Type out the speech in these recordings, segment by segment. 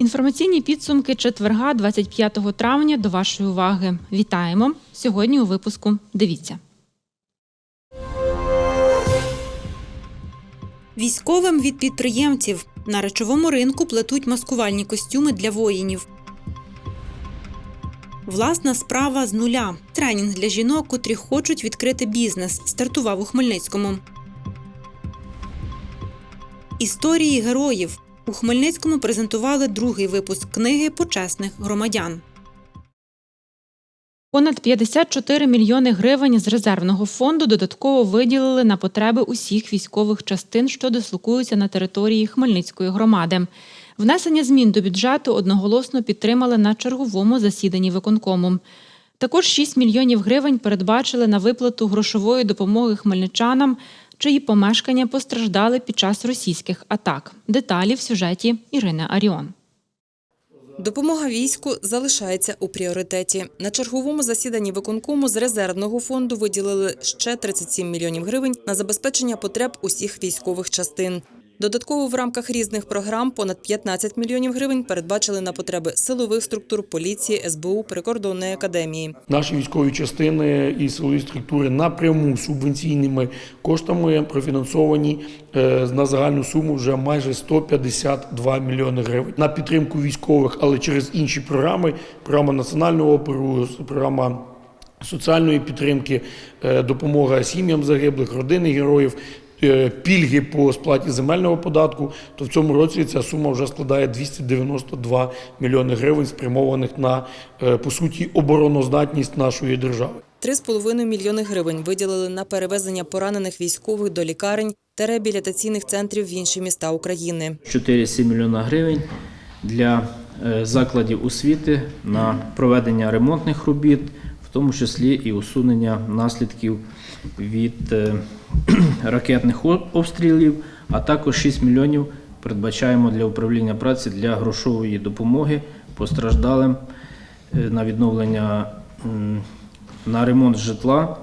Інформаційні підсумки четверга, 25 травня, до вашої уваги. Вітаємо сьогодні у випуску. Дивіться. Військовим від підприємців на речовому ринку плетуть маскувальні костюми для воїнів. Власна справа з нуля. Тренінг для жінок, котрі хочуть відкрити бізнес, стартував у Хмельницькому. Історії героїв у Хмельницькому презентували другий випуск книги почесних громадян. Понад 54 мільйони гривень з резервного фонду додатково виділили на потреби усіх військових частин, що дислокуються на території Хмельницької громади. Внесення змін до бюджету одноголосно підтримали на черговому засіданні виконкому. Також 6 мільйонів гривень передбачили на виплату грошової допомоги хмельничанам, чиї помешкання постраждали під час російських атак. Деталі в сюжеті Ірини Аріон. Допомога війську залишається у пріоритеті. На черговому засіданні виконкому з резервного фонду виділили ще 37 мільйонів гривень на забезпечення потреб усіх військових частин. Додатково в рамках різних програм понад 15 мільйонів гривень передбачили на потреби силових структур поліції, СБУ, прикордонної академії. Наші військові частини і силові структури напряму субвенційними коштами профінансовані е, на загальну суму вже майже 152 мільйони гривень на підтримку військових, але через інші програми: програма національного опору, програма. Соціальної підтримки, е, допомога сім'ям загиблих, родини героїв, пільги по сплаті земельного податку, то в цьому році ця сума вже складає 292 мільйони гривень, спрямованих на е, по суті обороноздатність нашої держави. 3,5 мільйони гривень виділили на перевезення поранених військових до лікарень та реабілітаційних центрів в інші міста України. 4,7 мільйона гривень для е, закладів освіти на проведення ремонтних робіт, в тому числі і усунення наслідків від е, ракетних обстрілів, а також 6 мільйонів передбачаємо для управління праці для грошової допомоги постраждалим е, на відновлення на ремонт житла,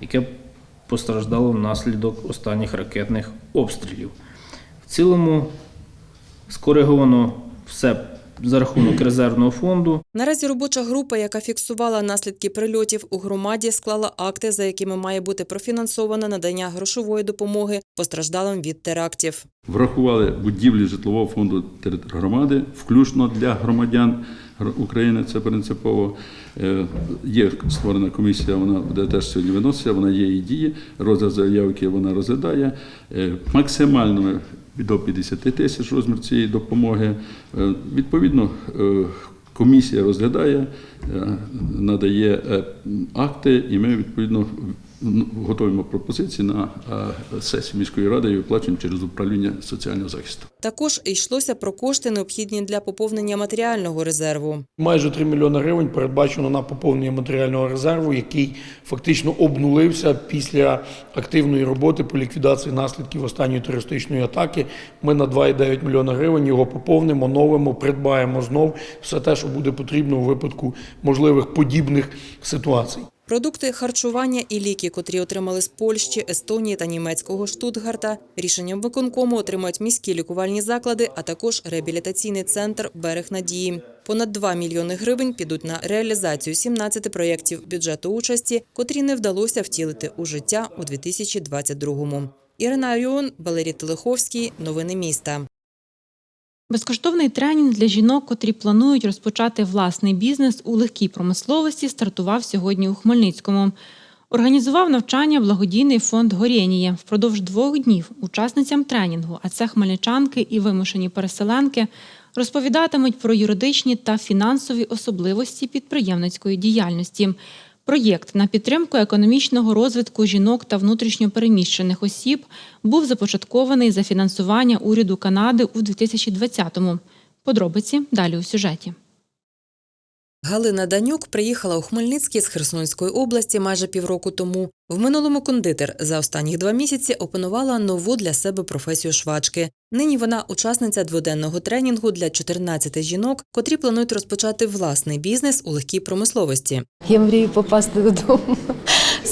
яке постраждало внаслідок останніх ракетних обстрілів. В цілому скориговано все за рахунок резервного фонду. Наразі робоча група, яка фіксувала наслідки прильотів у громаді, склала акти, за якими має бути профінансоване надання грошової допомоги постраждалим від терактів. Врахували будівлі житлового фонду території громади, включно для громадян України. Це принципово Е, є створена комісія. Вона буде теж сьогодні виноситься. Вона є і діє. Розгляд заявки вона розглядає Е, максимально до 50 тисяч розмір цієї допомоги. Е, Відповідно. е, Комісія розглядає, е, надає акти, і ми відповідно готуємо пропозиції на е, сесію міської ради і виплачуємо через управління соціального захисту. Також йшлося про кошти, необхідні для поповнення матеріального резерву. Майже 3 мільйони гривень передбачено на поповнення матеріального резерву, який фактично обнулився після активної роботи по ліквідації наслідків останньої терористичної атаки. Ми на 2,9 мільйона гривень його поповнимо, новимо, придбаємо знов все те, що буде потрібно у випадку можливих подібних ситуацій. Продукти харчування і ліки, котрі отримали з Польщі, Естонії та німецького Штутгарта, рішенням виконкому отримають міські лікувальні заклади, а також реабілітаційний центр Берег Надії. Понад 2 мільйони гривень підуть на реалізацію 17 проєктів бюджету участі, котрі не вдалося втілити у життя у 2022-му. Ірина Аріон, Валерій Телеховський. Новини міста. Безкоштовний тренінг для жінок, котрі планують розпочати власний бізнес у легкій промисловості, стартував сьогодні у Хмельницькому. Організував навчання благодійний фонд Горєніє. Впродовж двох днів учасницям тренінгу, а це хмельничанки і вимушені переселенки, розповідатимуть про юридичні та фінансові особливості підприємницької діяльності. Проєкт на підтримку економічного розвитку жінок та внутрішньопереміщених осіб був започаткований за фінансування уряду Канади у 2020-му. Подробиці далі у сюжеті. Галина Данюк приїхала у Хмельницький з Херсонської області майже півроку тому. В минулому кондитер за останні два місяці опанувала нову для себе професію швачки. Нині вона учасниця дводенного тренінгу для 14 жінок, котрі планують розпочати власний бізнес у легкій промисловості. Я мрію попасти додому,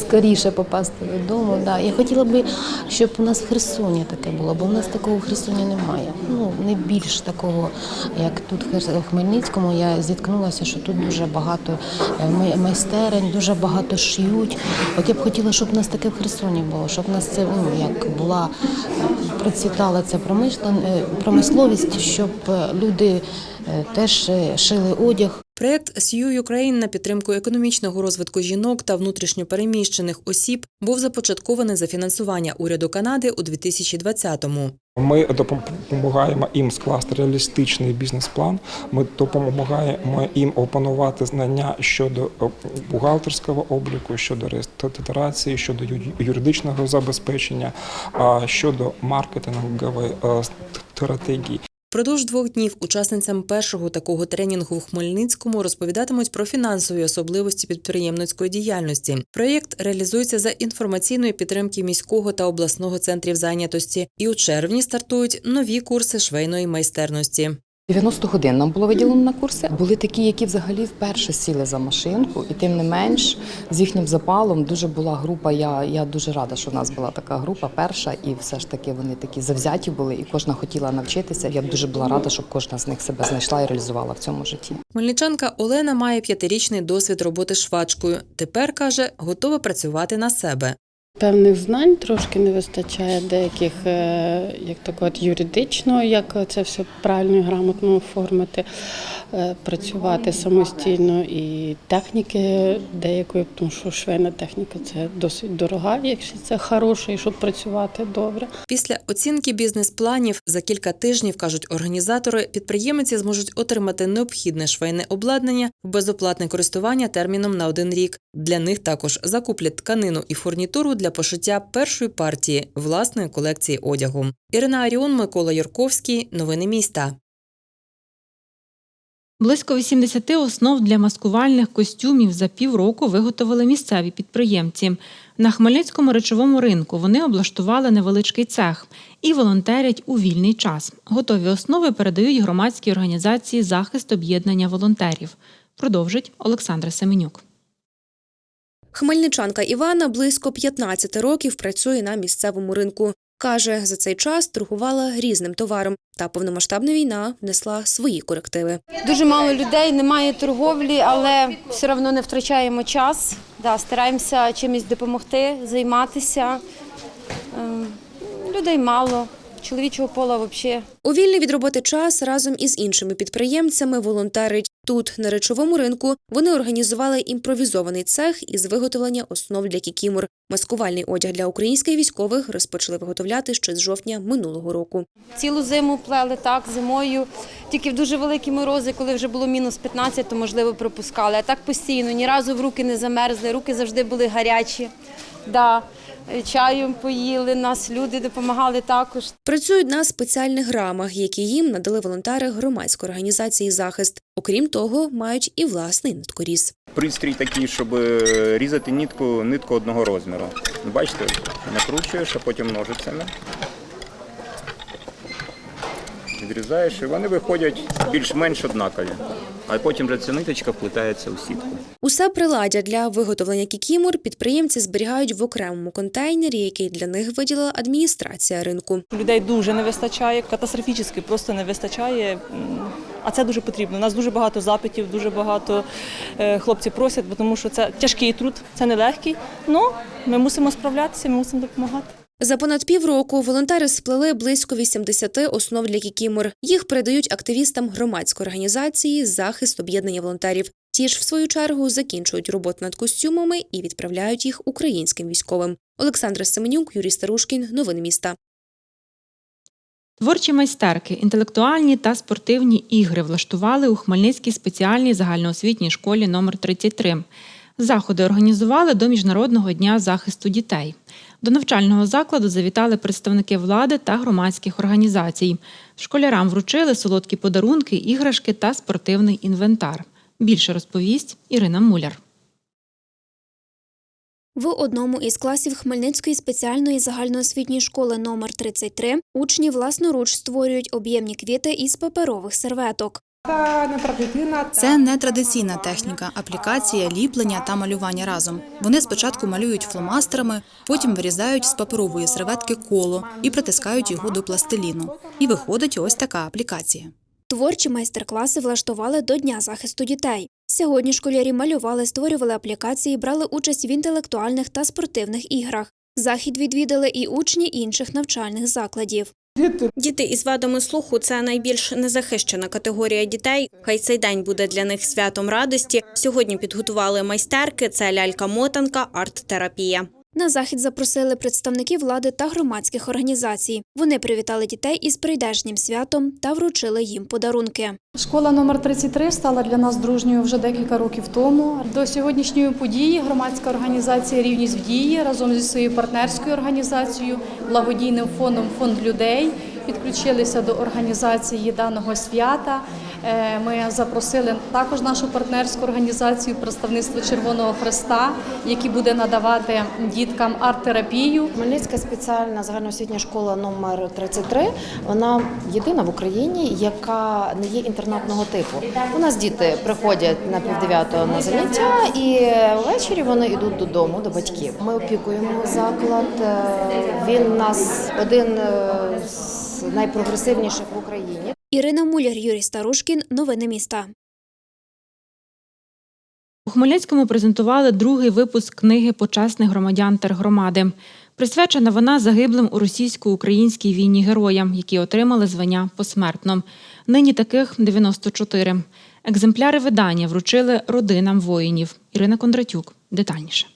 скоріше попасти додому. Да. Я хотіла би, щоб у нас в Херсоні таке було, бо в нас такого в Херсоні немає. Ну, не більш такого, як тут в Хмельницькому. Я зіткнулася, що тут дуже багато е, майстерень, дуже багато шиють. От я б хотіла, щоб у нас таке в Херсоні було, щоб у нас це ну, як була процвітала ця е, промисловість, щоб е, люди теж шили одяг. Проєкт «Сью Ukraine» на підтримку економічного розвитку жінок та внутрішньопереміщених осіб був започаткований за фінансування уряду Канади у 2020-му. Ми допомагаємо їм скласти реалістичний бізнес-план. Ми допомагаємо їм опанувати знання щодо е, бухгалтерського обліку, щодо реєстрації, щодо юридичного забезпечення, щодо маркетингової е, стратегії. Впродовж двох днів учасницям першого такого тренінгу в Хмельницькому розповідатимуть про фінансові особливості підприємницької діяльності. Проєкт реалізується за інформаційної підтримки міського та обласного центрів зайнятості, і у червні стартують нові курси швейної майстерності. 90 годин нам було виділено на курси. Були такі, які взагалі вперше сіли за машинку, і тим не менш з їхнім запалом дуже була група. Я, я дуже рада, що в нас була така група перша, і все ж таки вони такі завзяті були, і кожна хотіла навчитися. Я б дуже була рада, щоб кожна з них себе знайшла і реалізувала в цьому житті. Хмельничанка Олена має п'ятирічний досвід роботи швачкою. Тепер каже, готова працювати на себе. Певних знань трошки не вистачає, деяких, е, як так от юридично, як це все правильно і грамотно оформити, працювати самостійно і техніки деякої, тому що швейна техніка це досить дорога, якщо це хороше, і щоб працювати добре. Після оцінки бізнес-планів за кілька тижнів, кажуть організатори, підприємці зможуть отримати необхідне швейне обладнання в безоплатне користування терміном на один рік. Для них також закуплять тканину і фурнітуру для пошиття першої партії власної колекції одягу. Ірина Аріон, Микола Юрковський. Новини міста. Близько 80 основ для маскувальних костюмів за півроку виготовили місцеві підприємці. На Хмельницькому речовому ринку вони облаштували невеличкий цех і волонтерять у вільний час. Готові основи передають громадській організації захист об'єднання волонтерів. Продовжить Олександра Семенюк. Хмельничанка Івана близько 15 років працює на місцевому ринку. Каже, за цей час торгувала різним товаром, та повномасштабна війна внесла свої корективи. Дуже мало людей, немає торговлі, але все одно не втрачаємо час. Да, стараємося чимось допомогти, займатися. Ем, Людей мало, чоловічого пола взагалі У вільний від роботи час разом із іншими підприємцями волонтерить. Тут, на речовому ринку, вони організували імпровізований цех із виготовлення основ для кікімор. Маскувальний одяг для українських військових розпочали виготовляти ще з жовтня минулого року. цілу зиму плели так, зимою. Тільки в дуже великі морози, коли вже було мінус 15, то можливо пропускали. А так постійно, ні разу в руки не замерзли, руки завжди були гарячі. Да. Чаєм поїли, нас люди допомагали також. Працюють на спеціальних грамах, які їм надали волонтери громадської організації захист. Окрім того, мають і власний ниткоріз. Пристрій такий, щоб е, різати нитку, нитку одного розміру. Бачите, накручуєш, а потім ножицями. Відрізаєш, і вони виходять більш-менш однакові. А потім вже ця ниточка вплітається у сітку. Усе приладдя для виготовлення кікімор підприємці зберігають в окремому контейнері, який для них виділила адміністрація ринку. Людей дуже не вистачає, катастрофічно просто не вистачає. А це дуже потрібно. У нас дуже багато запитів, дуже багато е, хлопці просять, бо тому що це тяжкий труд, це нелегкий. Ну ми мусимо справлятися, ми мусимо допомагати. За понад півроку волонтери сплели близько 80 основ для кікімор. Їх передають активістам громадської організації захист об'єднання волонтерів. Ті ж, в свою чергу, закінчують роботу над костюмами і відправляють їх українським військовим. Олександра Семенюк, Юрій Старушкін. Новини міста. Творчі майстерки, інтелектуальні та спортивні ігри влаштували у Хмельницькій спеціальній загальноосвітній школі номер 33 Заходи організували до Міжнародного дня захисту дітей. До навчального закладу завітали представники влади та громадських організацій. Школярам вручили солодкі подарунки, іграшки та спортивний інвентар. Більше розповість Ірина Муляр. В одному із класів Хмельницької спеціальної загальноосвітньої школи номер 33 учні власноруч створюють об'ємні квіти із паперових серветок. Це не традиційна техніка, аплікація, ліплення та малювання разом. Вони спочатку малюють фломастерами, потім вирізають з паперової серветки коло і притискають його до пластиліну. І виходить ось така аплікація. Творчі майстер-класи влаштували до Дня захисту дітей. Сьогодні школярі малювали, створювали аплікації, брали участь в інтелектуальних та спортивних іграх. Захід відвідали і учні інших навчальних закладів. Діти із вадами слуху це найбільш незахищена категорія дітей. Хай цей день буде для них святом радості. Сьогодні підготували майстерки. Це лялька-мотанка, арт-терапія. На захід запросили представників влади та громадських організацій. Вони привітали дітей із прийдешнім святом та вручили їм подарунки. Школа номер 33 стала для нас дружньою вже декілька років тому. До сьогоднішньої події громадська організація Рівність в дії разом зі своєю партнерською організацією, благодійним фондом Фонд людей підключилися до організації даного свята. Е, Ми запросили також нашу партнерську організацію представництво Червоного Хреста, які буде надавати діткам арт-терапію. Хмельницька спеціальна загальноосвітня школа номер 33 Вона єдина в Україні, яка не є інтернатного типу. У нас діти приходять на півдев'ятого на заняття, і ввечері вони йдуть додому до батьків. Ми опікуємо заклад. Е, Він нас один е, з найпрогресивніших в Україні. Ірина Муляр, Юрій Старушкін. Новини міста. У Хмельницькому презентували другий випуск книги почесних громадян тергромади. Присвячена вона загиблим у російсько-українській війні героям, які отримали звання посмертно. Нині таких 94. Екземпляри видання вручили родинам воїнів. Ірина Кондратюк. Детальніше.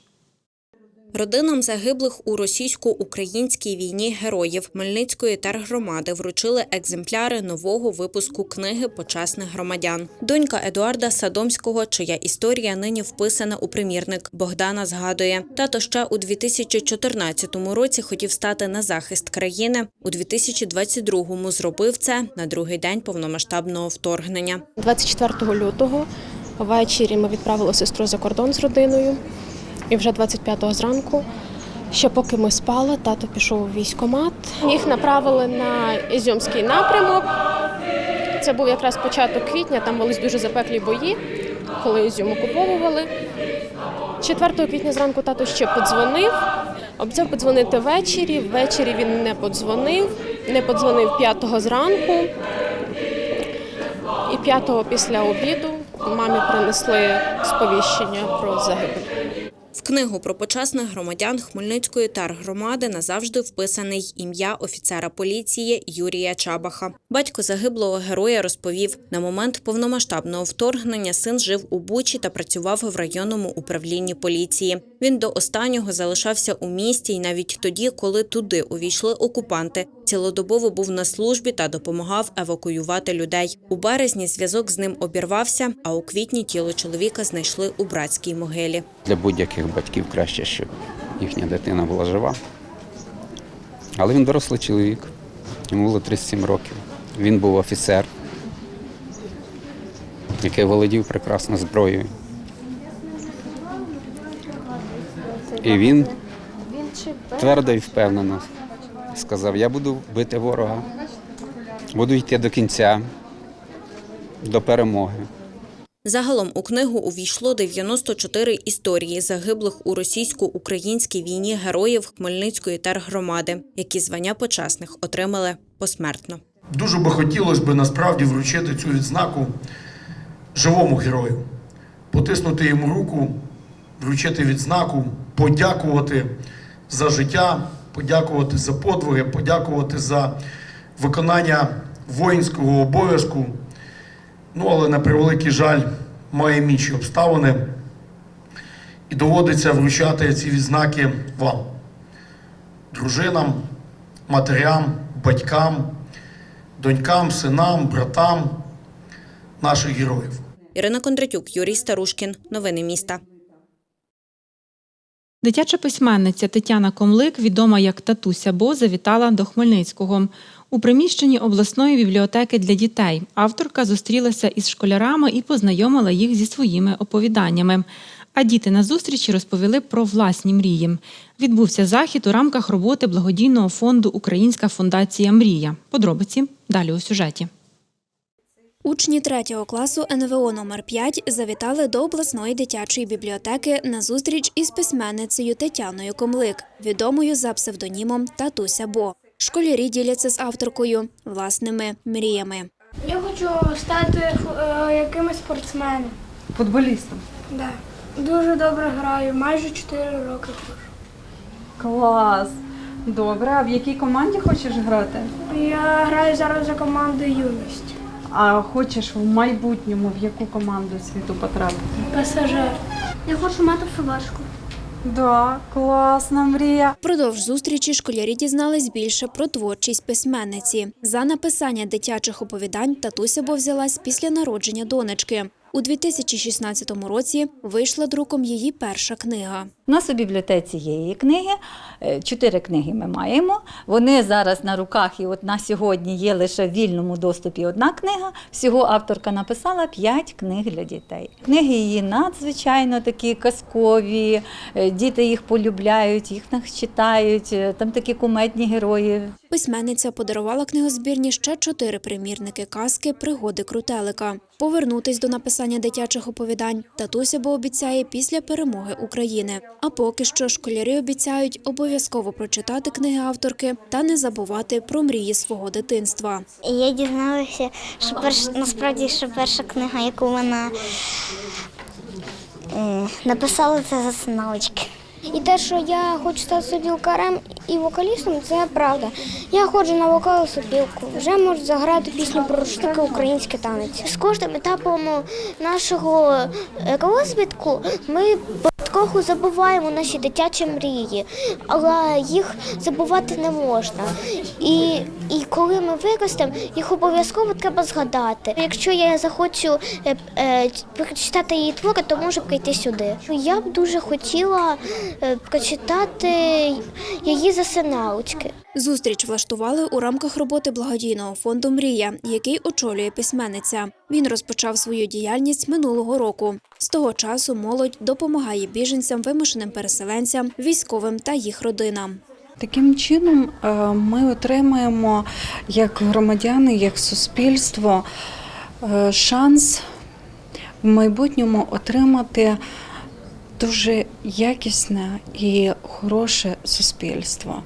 Родинам загиблих у російсько-українській війні героїв Хмельницької тергромади вручили екземпляри нового випуску книги почесних громадян. Донька Едуарда Садомського, чия історія нині вписана у примірник, Богдана згадує, тато ще у 2014 році хотів стати на захист країни. У 2022-му зробив це на другий день повномасштабного вторгнення. 24 лютого ввечері ми відправили сестру за кордон з родиною. І вже 25-го зранку, ще поки ми спали, тато пішов у військкомат. Їх направили на Ізюмський напрямок. Це був якраз початок квітня, там велись дуже запеклі бої, коли Ізюм окуповували. 4 квітня зранку тато ще подзвонив. Обіцяв подзвонити ввечері. Ввечері він не подзвонив, не подзвонив 5-го зранку. І 5-го після обіду мамі принесли сповіщення про загибель. В книгу про почесних громадян Хмельницької тергромади назавжди вписаний ім'я офіцера поліції Юрія Чабаха. Батько загиблого героя розповів, на момент повномасштабного вторгнення син жив у Бучі та працював в районному управлінні поліції. Він до останнього залишався у місті, і навіть тоді, коли туди увійшли окупанти, цілодобово був на службі та допомагав евакуювати людей. У березні зв'язок з ним обірвався, а у квітні тіло чоловіка знайшли у братській могилі. Для будь-яких батьків краще, щоб їхня дитина була жива. Але він дорослий чоловік, йому було 37 років. Він був офіцер, який володів прекрасно зброєю. І він твердо і впевнено сказав: я буду бити ворога, буду йти до кінця, до перемоги. Загалом у книгу увійшло 94 історії загиблих у російсько-українській війні героїв Хмельницької тергромади, які звання почесних отримали посмертно. Дуже би хотілося б насправді вручити цю відзнаку живому герою, потиснути йому руку, вручити відзнаку, подякувати за життя, подякувати за подвиги, подякувати за виконання воїнського обов'язку. Ну, але на превеликий жаль, має інші обставини. І доводиться вручати ці відзнаки вам, дружинам, матерям, батькам, донькам, синам, братам наших героїв. Ірина Кондратюк, Юрій Старушкін. Новини міста. Дитяча письменниця Тетяна Комлик, відома як Татуся Бо, завітала до Хмельницького. У приміщенні обласної бібліотеки для дітей авторка зустрілася із школярами і познайомила їх зі своїми оповіданнями. А діти на зустрічі розповіли про власні мрії. Відбувся захід у рамках роботи благодійного фонду Українська фундація Мрія. Подробиці далі у сюжеті. Учні третього класу НВО номер 5 завітали до обласної дитячої бібліотеки на зустріч із письменницею Тетяною Комлик, відомою за псевдонімом Татуся Бо. Школярі діляться з авторкою власними мріями. Я хочу стати е, якимось спортсменом. Футболістом. Да. Дуже добре граю, майже 4 роки. Клас. Добре, а в якій команді хочеш грати? Я граю зараз за команду юність. А хочеш в майбутньому в яку команду світу потрапити? Пасажир. Я хочу мати собачку. Да, класна мрія. Продовж зустрічі школярі дізнались більше про творчість письменниці. За написання дитячих оповідань татуся Бо взялась після народження донечки. У 2016 році вийшла друком її перша книга. У нас у бібліотеці є її книги. Е, Чотири книги ми маємо. Вони зараз на руках, і от на сьогодні є лише в вільному доступі одна книга. Всього авторка написала п'ять книг для дітей. Книги її надзвичайно такі казкові. е, Діти їх полюбляють, їх читають. е, Там такі кумедні герої. Письменниця подарувала книгозбірні ще чотири примірники казки Пригоди крутелика. Повернутись до написання дитячих оповідань татуся бо обіцяє після перемоги України. А поки що школярі обіцяють обов'язково прочитати книги авторки та не забувати про мрії свого дитинства. Я дізналася, що перш, насправді що перша книга, яку вона е, написала, це засиналочки. І те, що я хочу стати сопілкарем і вокалістом, це правда. Я ходжу на вокал сопілку. Вже можу заграти пісню про штуки український танець. З кожним етапом нашого е, розвитку ми потроху забуваємо наші дитячі мрії, але їх забувати не можна. І, і коли ми виростемо, їх обов'язково треба згадати. Якщо я захочу е, е, прочитати її твори, то можу прийти сюди. Я б дуже хотіла е, прочитати її засиналочки. Зустріч влаштували у рамках роботи благодійного фонду Мрія, який очолює письменниця. Він розпочав свою діяльність минулого року. З того часу молодь допомагає біженцям, вимушеним переселенцям, військовим та їх родинам. Таким чином е, ми отримаємо як громадяни, як суспільство е, шанс в майбутньому отримати дуже якісне і хороше суспільство.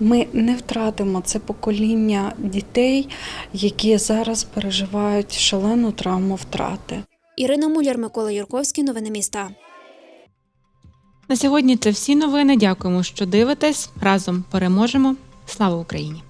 Ми не втратимо це покоління дітей, які зараз переживають шалену травму втрати. Ірина Муляр, Микола Юрковський. Новини міста. На сьогодні це всі новини. Дякуємо, що дивитесь. Разом переможемо. Слава Україні!